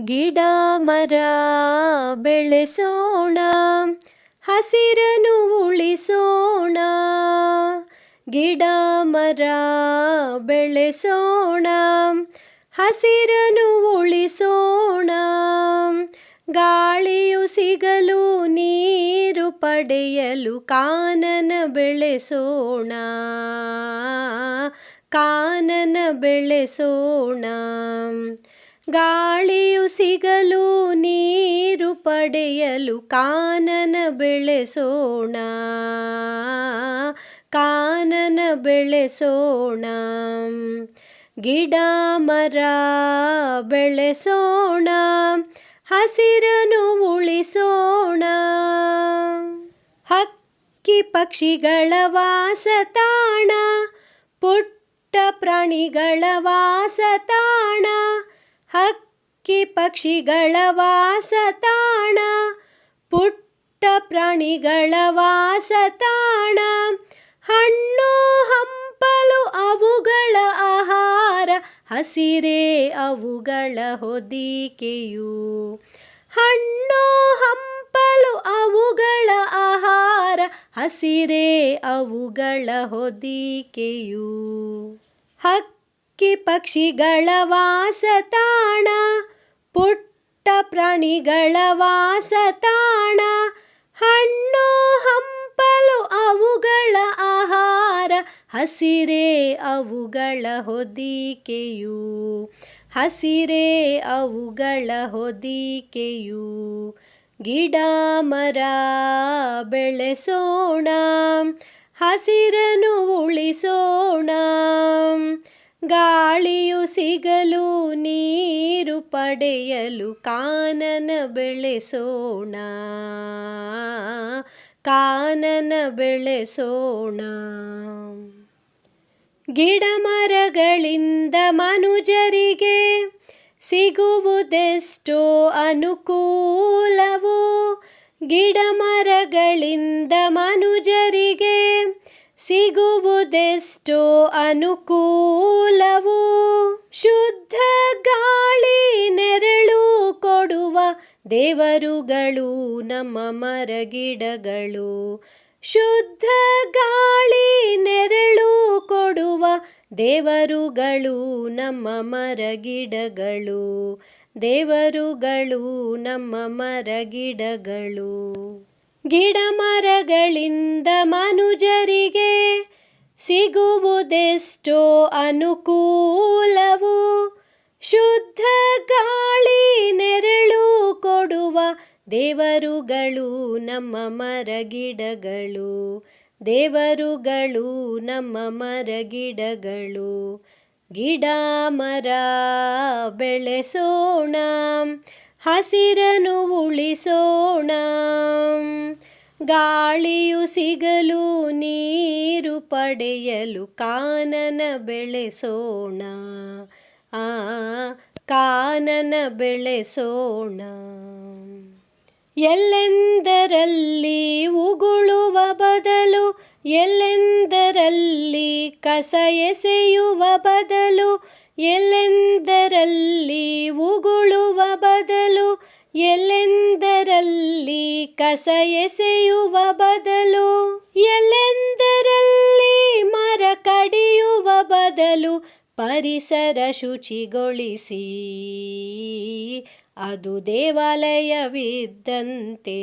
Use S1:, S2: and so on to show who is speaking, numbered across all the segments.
S1: ಗಿಡ ಮರ ಬೆಳೆಸೋಣ ಹಸಿರನು ಉಳಿಸೋಣ. ಗಿಡ ಮರ ಬೆಳೆಸೋಣ ಹಸಿರನು ಉಳಿಸೋಣ. ಗಾಳಿಯು ಸಿಗಲು ನೀರು ಪಡೆಯಲು ಕಾನನ ಬೆಳೆಸೋಣ ಕಾನನ ಬೆಳೆಸೋಣ. ಗಾಳಿಯು ಸಿಗಲು ನೀರು ಪಡೆಯಲು ಕಾನನ ಬೆಳೆಸೋಣ. ಕಾನನ ಬೆಳೆಸೋಣ. ಗಿಡ ಮರ ಬೆಳೆಸೋಣ. ಹಸಿರನು ಉಳಿಸೋಣ. ಹಕ್ಕಿ ಪಕ್ಷಿಗಳ ವಾಸ ತಾಣ. ಪುಟ್ಟ ಪ್ರಾಣಿಗಳ ವಾಸತಾಣ ಹಕ್ಕಿ ಪಕ್ಷಿಗಳ ವಾಸತಾಣ, ಪುಟ್ಟ ಪ್ರಾಣಿಗಳ ವಾಸತಾಣ, ಹಣ್ಣು ಹಂಪಲು ಅವುಗಳ ಆಹಾರ, ಹಸಿರೇ ಅವುಗಳ ಹೊದಿಕೆಯು. ಹಣ್ಣು ಹಂಪಲು ಅವುಗಳ ಆಹಾರ, ಹಸಿರೇ ಅವುಗಳ ಹೊದಿಕೆಯು. ಹಕ್ಕಿ ಪಕ್ಷಿಗಳ ವಾಸತಾಣ, ಪುಟ್ಟ ಪ್ರಾಣಿಗಳ ವಾಸತಾಣ, ಹಣ್ಣು ಹಂಪಲು ಅವುಗಳ ಆಹಾರ, ಹಸಿರೇ ಅವುಗಳ ಹೊದಿಕೆಯು, ಹಸಿರೇ ಅವುಗಳ ಹೊದಿಕೆಯು, ಗಿಡ ಮರ ಬೆಳೆಸೋಣ, ಹಸಿರನ್ನು ಉಳಿಸೋಣ. ಗಾಳಿಯು ಸಿಗಲು ನೀರು ಪಡೆಯಲು ಕಾನನ ಬೆಳೆಸೋಣ. ಕಾನನ ಬೆಳೆಸೋಣ. ಗಿಡ ಮರಗಳಿಂದ ಮನುಜರಿಗೆ ಸಿಗುವುದೆಷ್ಟೋ ಅನುಕೂಲವು. ಗಿಡ ಮರಗಳಿಂದ ಮನುಜರಿಗೆ ಸಿಗುವುದೆಷ್ಟೋ ಅನುಕೂಲವು ಶುದ್ಧ ಗಾಳಿ ನೆರಳು ಕೊಡುವ ದೇವರುಗಳು ನಮ್ಮ ಮರಗಿಡಗಳು. ಶುದ್ಧ ಗಾಳಿ ನೆರಳು ಕೊಡುವ ದೇವರುಗಳು ನಮ್ಮ ಮರಗಿಡಗಳು. ದೇವರುಗಳು ನಮ್ಮ ಮರಗಿಡಗಳು. ಗಿಡ ಮರಗಳಿಂದ ಮನುಜರಿಗೆ ಸಿಗುವುದೆಷ್ಟೋ ಅನುಕೂಲವು. ಶುದ್ಧ ಗಾಳಿ ನೆರಳು ಕೊಡುವ ದೇವರುಗಳು ನಮ್ಮ ಮರಗಿಡಗಳು. ದೇವರುಗಳು ನಮ್ಮ ಮರಗಿಡಗಳು. ಗಿಡ ಮರ ಬೆಳೆಸೋಣ. ಹಸಿರನ್ನು ಉಳಿಸೋಣ. ಗಾಳಿಯು ಸಿಗಲು ನೀರು ಪಡೆಯಲು ಕಾನನ ಬೆಳೆಸೋಣ. ಆ, ಕಾನನ ಬೆಳೆಸೋಣ. ಎಲ್ಲೆಂದರಲ್ಲಿ ಉಗುಳುವ ಬದಲು, ಎಲ್ಲೆಂದರಲ್ಲಿ ಕಸ ಎಸೆಯುವ ಬದಲು ಎಲ್ಲೆಂದರಲ್ಲಿ ಉಗುಳುವ ಬದಲು, ಎಲ್ಲೆಂದರಲ್ಲಿ ಕಸ ಎಸೆಯುವ ಬದಲು, ಎಲ್ಲೆಂದರಲ್ಲಿ ಮರ ಕಡಿಯುವ ಬದಲು ಪರಿಸರ ಶುಚಿಗೊಳಿಸಿ. ಅದು ದೇವಾಲಯವಿದ್ದಂತೆ.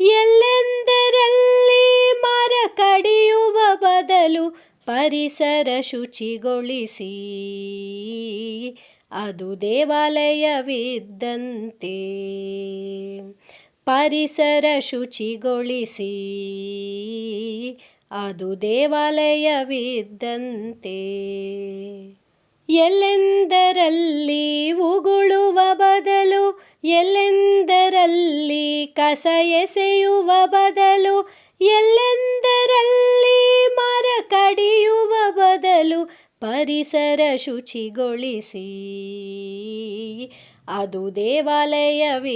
S1: ಎಲ್ಲೆಂದರಲ್ಲಿ ಮರ ಕಡಿಯುವ ಬದಲು ಪರಿಸರ ಶುಚಿಗೊಳಿಸಿ. ಅದು ದೇವಾಲಯವಿದ್ದಂತೆ. ಪರಿಸರ ಶುಚಿಗೊಳಿಸಿ. ಅದು ದೇವಾಲಯವಿದ್ದಂತೆ. ಎಲ್ಲೆಂದರಲ್ಲಿ ಉಗುಳುವ ಬದಲು, ಎಲ್ಲೆಂದರಲ್ಲಿ ಕಸ ಎಸೆಯುವ ಬದಲು, ಎಲ್ಲೆಂದರಲ್ಲಿ ಮರ ಬದಲು ಪರಿಸರ ಶುಚಿಗೊಳಿಸಿ. ಅದು ದೇವಾಲಯವಿದ್ದಂತೆ.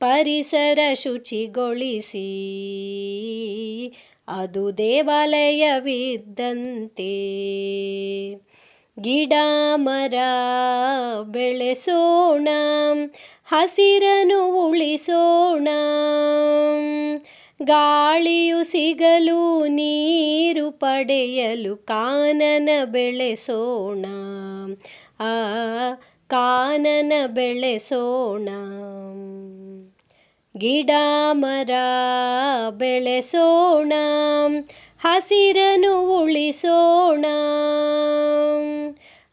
S1: ಪರಿಸರ ಶುಚಿಗೊಳಿಸಿ. ಅದು ದೇವಾಲಯವಿದ್ದಂತೆ. ಗಿಡ ಮರ ಬೆಳೆಸೋಣ ಹಸಿರನು ಉಳಿಸೋಣ. ಗಾಳಿಯು ಸಿಗಲು ನೀರು ಪಡೆಯಲು ಕಾನನ ಬೆಳೆಸೋಣ. ಆ, ಕಾನನ ಬೆಳೆಸೋಣ. ಗಿಡ, ಮರ ಬೆಳೆಸೋಣ. ಹಸಿರನು ಉಳಿಸೋಣ.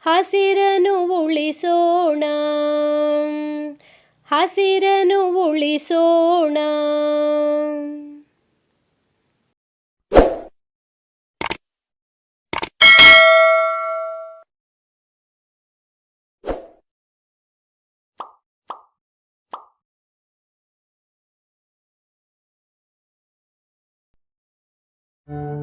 S1: ಹಸಿರನು ಉಳಿಸೋಣ. ಹಸಿರನು ಉಳಿಸೋಣ. you.